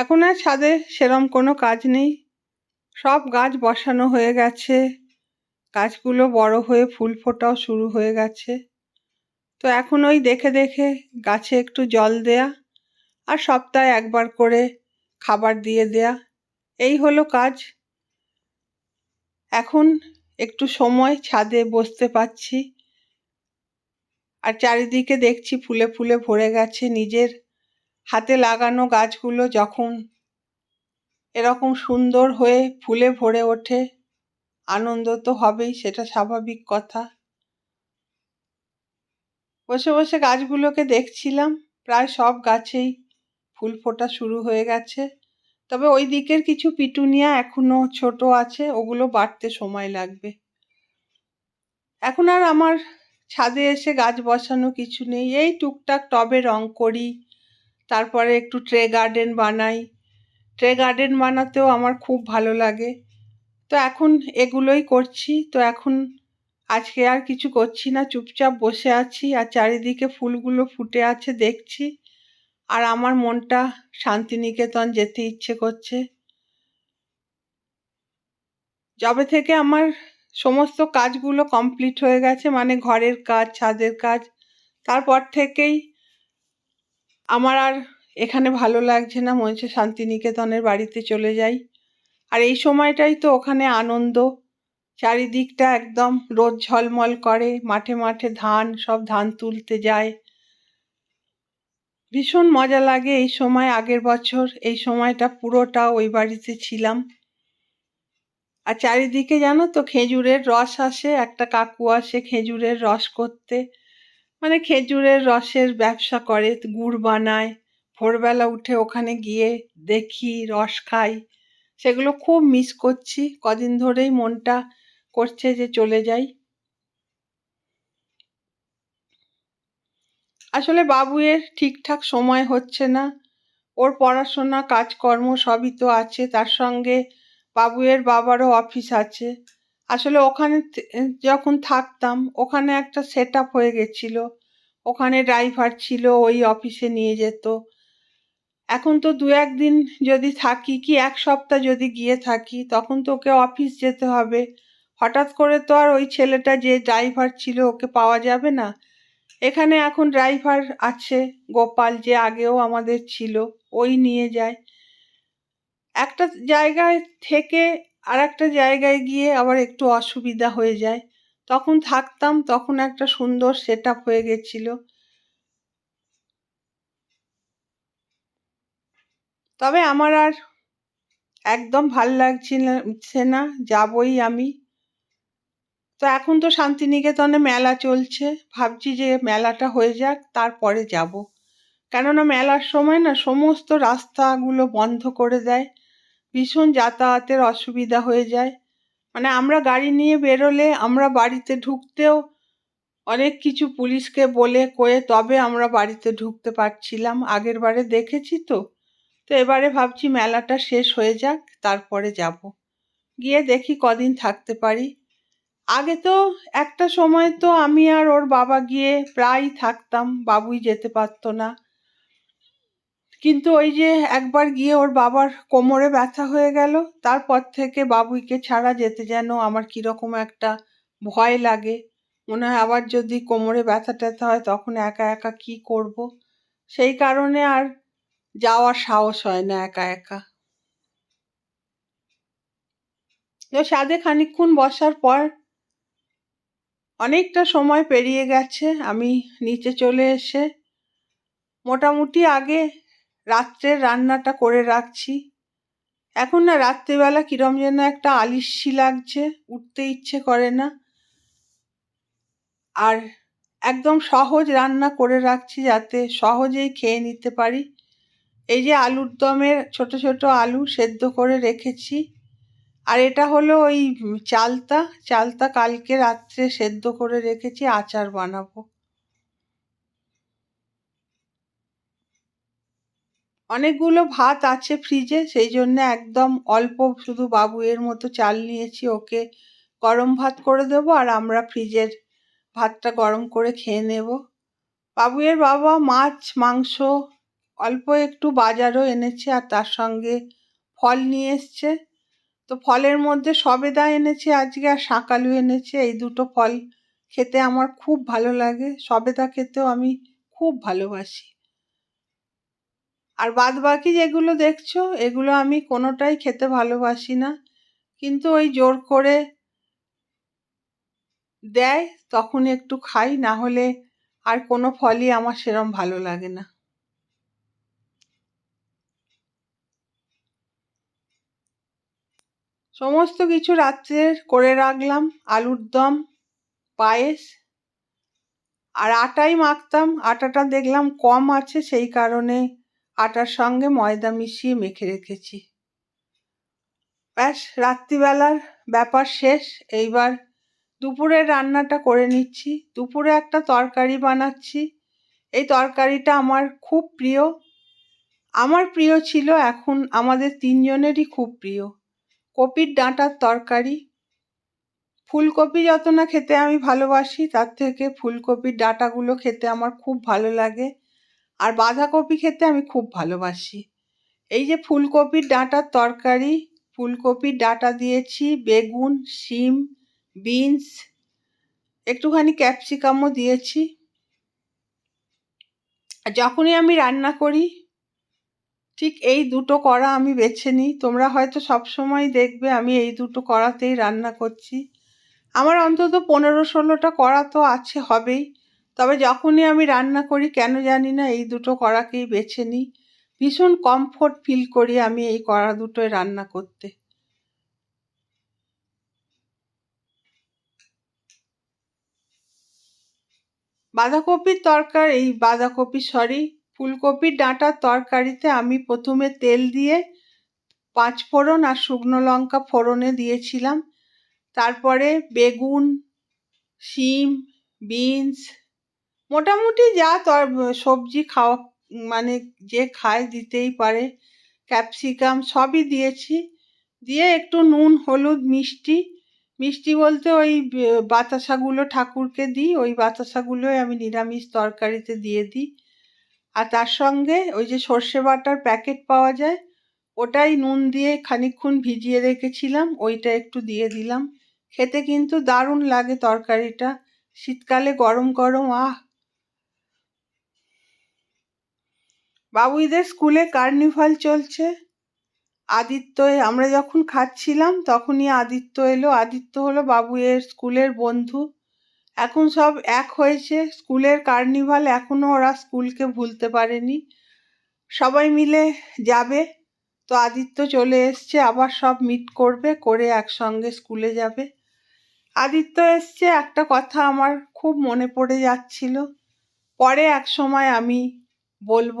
এখন আর ছাদে সেরম কোনো কাজ নেই। সব গাছ বসানো হয়ে গেছে। গাছগুলো বড় হয়ে ফুল ফোটাও শুরু হয়ে গেছে। তো এখন ওই দেখে দেখে গাছে একটু জল দেয়া আর সপ্তাহে একবার করে খাবার দিয়ে দেয়া। এই হলো কাজ। এখন একটু সময় ছাদে বসতে পারছি আর চারিদিকে দেখছি ফুলে ফুলে ভরে গেছে নিজের হাতে লাগানো গাছগুলো যখন এরকম সুন্দর হয়ে ফুলে ভরে ওঠে, আনন্দ তো হবেই, সেটা স্বাভাবিক কথা। বসে বসে গাছগুলোকে দেখছিলাম, প্রায় সব গাছেই ফুল ফোটা শুরু হয়ে গেছে। তবে ওই দিকের কিছু পিটুনিয়া এখনও ছোট আছে, ওগুলো বাড়তে সময় লাগবে। এখন আর আমার ছাদে এসে গাছ বসানো কিছু নেই, এই টুকটাক টবে রং করি তারপরে একটু ট্রে গার্ডেন বানাই। ট্রে গার্ডেন বানাতেও আমার খুব ভালো লাগে। তো এখন এগুলোই করছি। তো এখন আজকে আর কিছু করছি না। চুপচাপ বসে আছি আর চারিদিকে ফুলগুলো ফুটে আছে দেখছি। আর আমার মনটা শান্তিনিকেতন যেতে ইচ্ছে করছে। যবে থেকে আমার সমস্ত কাজগুলো কমপ্লিট হয়ে গেছে মানে ঘরের কাজ, ছাদের কাজ, তারপর থেকেই আমার আর এখানে ভালো লাগছে না মনে হচ্ছে শান্তিনিকেতনের বাড়িতে চলে যাই। আর এই সময়টাই তো ওখানে আনন্দ। চারিদিকটা একদম রোদ ঝলমল করে, মাঠে মাঠে ধান, সব ধান তুলতে যায়। ভীষণ মজা লাগে এই সময়, আগের বছর। এই সময়টা পুরোটা ওই বাড়িতে ছিলাম। আর চারিদিকে জানো তো খেজুরের রস আসে, একটা কাকু আসে খেজুরের রস করতে। মানে খেজুরের রসের ব্যবসা করে, গুড় বানায়, ভোরবেলা উঠে ওখানে গিয়ে দেখি, রস খাই। সেগুলো খুব মিস করছি। কদিন ধরেই মনটা করছে যে চলে যাই। আসলে বাবুয়ের ঠিকঠাক সময় হচ্ছে না। ওর পড়াশোনা, কাজকর্ম সবই তো আছে। তার সঙ্গে বাবুয়ের বাবারও অফিস আছে। আসলে ওখানে যখন থাকতাম, ওখানে একটা সেট আপ হয়ে গেছিল। ওখানে ড্রাইভার ছিল, ওই অফিসে নিয়ে যেত। এখন তো দু একদিন যদি থাকি কি, এক সপ্তাহ যদি গিয়ে থাকি, তখন তো ওকে অফিস যেতে হবে। হঠাৎ করে তো আর ওই ছেলেটা যে ড্রাইভার ছিল, ওকে পাওয়া যাবে না। এখানে এখন ড্রাইভার আছে, গোপাল যে আগেও আমাদের ছিল, ওই নিয়ে যায়। একটা জায়গায় থেকে আর একটা জায়গায় গিয়ে আবার একটু অসুবিধা হয়ে যায়। তখন থাকতাম, তখন একটা সুন্দর সেট হয়ে গেছিল। তবে আমার আর একদম ভালো লাগছে না, যাবই আমি। তো এখন তো শান্তিনিকেতনে মেলা চলছে, ভাবছি যে মেলাটা হয়ে যাক, তারপরে যাব। কেননা মেলার সময় না সমস্ত রাস্তাগুলো বন্ধ করে দেয়। ভীষণ যাতায়াতের অসুবিধা হয়ে যায়। মানে আমরা গাড়ি নিয়ে বেরোলে আমরা বাড়িতে ঢুকতেও অনেক কিছু পুলিশকে বলে কয়ে তবে আমরা বাড়িতে ঢুকতে পারছিলাম। আগের বারে দেখেছি তো। তো এবারে ভাবছি মেলাটা শেষ হয়ে যাক, তারপরে যাব। গিয়ে দেখি কদিন থাকতে পারি। আগে তো একটা সময় তো আমি আর ওর বাবা গিয়ে প্রায় থাকতাম, বাবুই যেতে পারতো না। কিন্তু ওই যে একবার গিয়ে ওর বাবার কোমরে ব্যথা হয়ে গেল, তারপর থেকে বাবুইকে ছাড়া যেতে যেন আমার কীরকম একটা ভয় লাগে। মনে হয় আবার যদি কোমরে ব্যথা ট্যাথা হয় তখন একা একা কি করব? সেই কারণে আর যাওয়ার সাহস হয় না একা একা। সাদে খানিক্ষণ বসার পর অনেকটা সময় পেরিয়ে গেছে, আমি নিচে চলে এসে মোটামুটি আগে রাত্রের রান্নাটা করে রাখছি। এখন না রাত্রেবেলা কিরম যেন একটা আলিস্যি লাগছে, উঠতে ইচ্ছে করে না। আর একদম সহজ রান্না করে রাখছি যাতে সহজেই খেয়ে নিতে পারি। এই যে আলুর দমের ছোট ছোট আলু সেদ্ধ করে রেখেছি। আর এটা হলো ওই চালতা চালতা কালকে রাত্রে সেদ্ধ করে রেখেছি, আচার বানাবো। অনেকগুলো ভাত আছে ফ্রিজে সেই জন্য একদম অল্প শুধু বাবু এর মতো চাল নিয়েছি, ওকে গরম ভাত করে দেব আর আমরা ফ্রিজের ভাতটা গরম করে খেয়ে নেব। বাবুয়ের বাবা মাছ, মাংস, অল্প একটু বাজারও এনেছে আর তার সঙ্গে ফল নিয়ে এসছে। তো ফলের মধ্যে সবেদা এনেছে আজকে আর শাঁকালু এনেছে, এই দুটো ফল খেতে আমার খুব ভালো লাগে। সবেদা খেতেও আমি খুব ভালোবাসি। আর বাদ বাকি যেগুলো দেখছ, এগুলো আমি কোনোটাই খেতে ভালোবাসি না। কিন্তু ওই জোর করে দেয় তখন একটু খাই, না হলে আর কোনো ফলই আমার সেরম ভালো লাগে না। সমস্ত কিছু রাত্রে করে রাখলাম, আলুর দম, পায়েস, আর আটাই মাখতাম। আটাটা দেখলাম কম আছে, সেই কারণে আটার সঙ্গে ময়দা মিশিয়ে মেখে রেখেছি। ব্যাস, রাত্রিবেলার ব্যাপার শেষ। এইবার দুপুরের রান্নাটা করে নিচ্ছি। দুপুরে একটা তরকারি বানাচ্ছি। এই তরকারিটা আমার খুব প্রিয়। আমার প্রিয় ছিল এখন আমাদের তিনজনেরই খুব প্রিয়। কপির ডাঁটার তরকারি। ফুলকপি যত না খেতে আমি ভালোবাসি, তার থেকে ফুলকপির ডাঁটাগুলো খেতে আমার খুব ভালো লাগে। আর বাঁধাকপি খেতে আমি খুব ভালোবাসি। এই যে ফুলকপির ডাঁটার তরকারি, ফুলকপির ডাঁটা দিয়েছি, বেগুন, শিম, বিনস, একটুখানি ক্যাপসিকামও দিয়েছি। যখনই আমি রান্না করি, ঠিক এই দুটো কড়া আমি বেছে নিই। তোমরা হয়তো সব সময় দেখবে আমি এই দুটো কড়াতেই রান্না করছি। আমার অন্তত পনেরো ষোলোটা কড়া তো আছে হবেই। তবে যখনই আমি রান্না করি, কেন জানি না এই দুটো কড়াকেই বেছে নিই। ভীষণ কমফোর্ট ফিল করি আমি এই কড়া দুটোই রান্না করতে। বাঁধাকপির তরকারি, এই বাঁধাকপি সরি ফুলকপির ডাঁটার তরকারিতে আমি প্রথমে তেল দিয়ে পাঁচ ফোড়ন আর শুকনো লঙ্কা ফোড়নে দিয়েছিলাম। তারপরে বেগুন, শিম, বিনস মোটামুটি যা তর, সবজি খাওয়া মানে যে খায় দিতেই পারে। ক্যাপসিকাম সবই দিয়েছি। দিয়ে একটু নুন, হলুদ, মিষ্টি। মিষ্টি বলতে ওই বাতাসাগুলো ঠাকুরকে দিই। ওই বাতাসাগুলোই আমি নিরামিষ তরকারিতে দিয়ে দিই। আর তার সঙ্গে ওই যে সর্ষে বাটার প্যাকেট পাওয়া যায়, ওটাই নুন দিয়ে খানিক্ষণ ভিজিয়ে রেখেছিলাম। ওইটা একটু দিয়ে দিলাম। খেতে কিন্তু দারুণ লাগে তরকারিটা। শীতকালে গরম গরম, আহ! বাবুইদের স্কুলে কার্নিভাল চলছে। আদিত্য আমরা যখন খাচ্ছিলাম, তখনই আদিত্য এলো। আদিত্য হলো বাবুয়ের স্কুলের বন্ধু। এখন সব এক হয়েছে। স্কুলের কার্নিভাল এখনও ওরা স্কুলকে ভুলতে পারেনি। সবাই মিলে যাবে। তো আদিত্য চলে এসছে, আবার সব মিট করবে, করে একসঙ্গে স্কুলে যাবে। আদিত্য এসছে, একটা কথা আমার খুব মনে পড়ে যাচ্ছিল। পরে এক সময় আমি বলব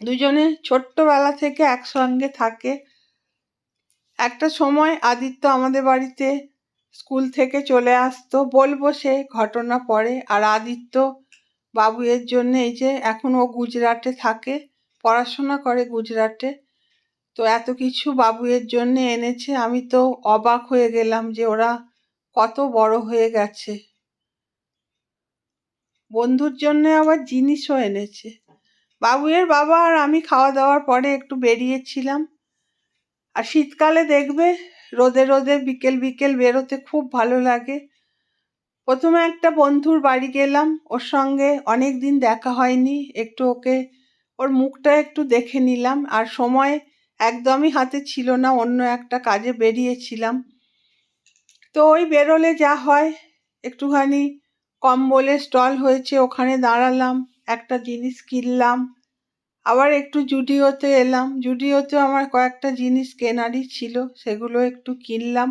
দুজনে ছোট্টবেলা থেকে একসঙ্গে থাকে। একটা সময় আদিত্য আমাদের বাড়িতে স্কুল থেকে চলে আসতো। বলব সে ঘটনা পরে। আর আদিত্য বাবুয়ের জন্য এই যে এখন ও গুজরাটে থাকে, পড়াশোনা করে গুজরাটে। তো এত কিছু বাবুয়ের জন্য এনেছে। আমি তো অবাক হয়ে গেলাম যে ওরা কত বড় হয়ে গেছে। বন্ধুর জন্য আবার জিনিসও এনেছে। বাবুয়ের বাবা আর আমি খাওয়া দাওয়ার পরে একটু বেরিয়েছিলাম। আর শীতকালে দেখবে রোদে রোদে বিকেল বিকেল বেরোতে খুব ভালো লাগে। প্রথমে একটা বন্ধুর বাড়ি গেলাম, ওর সঙ্গে অনেক দিন দেখা হয়নি, একটু ওকে, ওর মুখটা একটু দেখে নিলাম। আর সময় একদমই হাতে ছিল না, অন্য একটা কাজে বেরিয়েছিলাম। তো ওই বেরোলে যা হয়, একটুখানি কম্বলের স্টল হয়েছে, ওখানে দাঁড়ালাম। একটা জিনিস কিনলাম, আবার একটু জুডিওতে এলাম। জুডিওতে আমার কয়েকটা জিনিস কেনারই ছিল, সেগুলো একটু কিনলাম।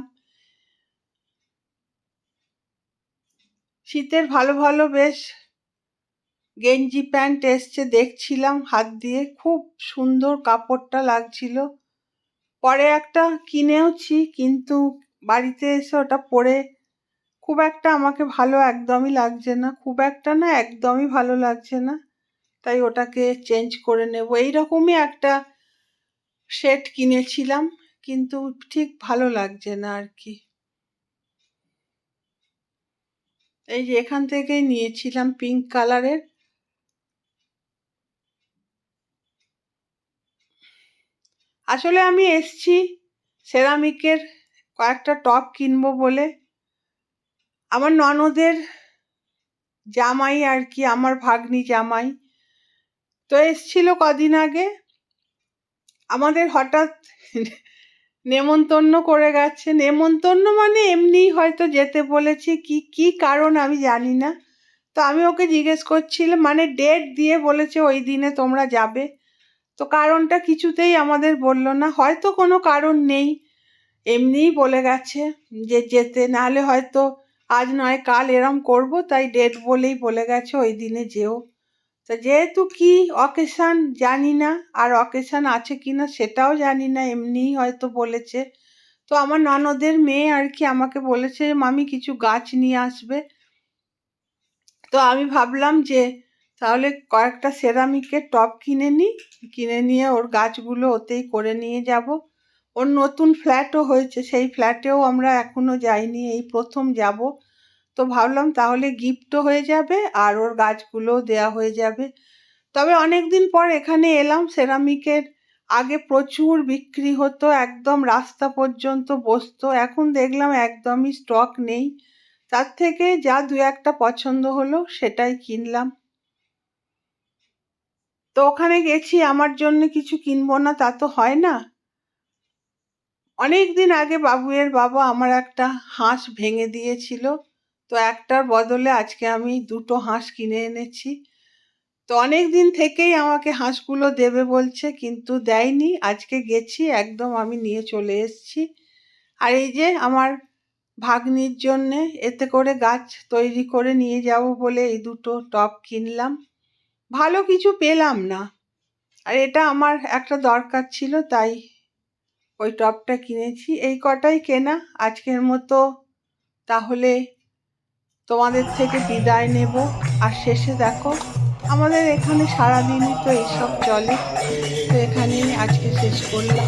শীতের ভালো ভালো বেশ গেঞ্জি প্যান্ট এসছে, দেখছিলাম হাত দিয়ে। খুব সুন্দর কাপড়টা লাগছিল। পরে একটা কিনেওছি, কিন্তু বাড়িতে এসে ওটা পরে খুব একটা আমাকে ভালো একদমই লাগছে না, খুব একটা না একদমই ভালো লাগছে না। তাই ওটাকে চেঞ্জ করে নেব। এইরকমই একটা সেট কিনেছিলাম, কিন্তু ঠিক ভালো লাগছে না আর কি। এই যে এখান থেকেই নিয়েছিলাম পিঙ্ক কালারের আসলে আমি এসছি সেরামিকের কয়েকটা টপ কিনবো বলে। আমার ননদের জামাই আর কি, আমার ভাগ্নি জামাই। তো এসছিল কদিন আগে। আমাদের হঠাৎ নেমন্তন্ন করে গেছে। নেমন্তন্ন মানে এমনিই হয়তো যেতে বলেছে, কি কি কারণ আমি জানি না। তো আমি ওকে জিজ্ঞেস করছিলাম মানে ডেট দিয়ে বলেছে ওই দিনে তোমরা যাবে। তো কারণটা কিছুতেই আমাদের বলল না। হয়তো কোনো কারণ নেই। এমনিই বলে গেছে যে যেতে, নাহলে হয়তো আজ নয়, কাল এরম করব, তাই ডেট বলেই বলে গেছে, ওই দিনে যেও। তা যেহেতু কি অকেশান জানি না, আর অকেশান আছে কি না সেটাও জানি না, এমনিই হয়তো বলেছে। তো আমার ননদের মেয়ে আর কি আমাকে বলেছে, মামি, কিছু গাছ নিয়ে আসবে। তো আমি ভাবলাম যে, তাহলে কয়েকটা সেরামিকের টব কিনে নিই কিনে নিয়ে ওর গাছগুলো ওতেই করে নিয়ে যাব। ওর নতুন ফ্ল্যাটও হয়েছে, সেই ফ্ল্যাটেও আমরা এখনও যাইনি, এই প্রথম যাব। তো ভাবলাম তাহলে গিফটও হয়ে যাবে আর ওর গাছগুলোও দেয়া হয়ে যাবে। তবে অনেক দিন পর এখানে এলাম, সেরামিকের আগে প্রচুর বিক্রি হতো, একদম রাস্তা পর্যন্ত বসতো, এখন দেখলাম একদমই স্টক নেই। তার থেকে যা দু একটা পছন্দ হলো সেটাই কিনলাম। তো ওখানে গেছি, আমার জন্য কিছু কিনবো না, তা তো হয় না। অনেক দিন আগে বাবুয়ের বাবা আমার একটা হাঁস ভেঙে দিয়েছিল। তো একটার বদলে আজকে আমি দুটো হাঁস কিনে এনেছি। তো অনেক দিন থেকেই আমাকে হাঁসগুলো দেবে বলছে, কিন্তু দেয়নি। আজকে গেছি, একদম আমি নিয়ে চলে এসেছি। আর এই যে আমার ভাগ্নির জন্যে এতে করে গাছ তৈরি করে নিয়ে যাব বলে এই দুটো টব কিনলাম। ভালো কিছু পেলাম না। আর এটা আমার একটা দরকার ছিল, তাই ওই টপটা কিনেছি। এই কটাই কেনা। আজকের মতো তাহলে তোমাদের থেকে বিদায় নেব। আর শেষে দেখো, আমাদের এখানে সারাদিনই তো এইসব চলে। তো এখানেই আজকে শেষ করলাম।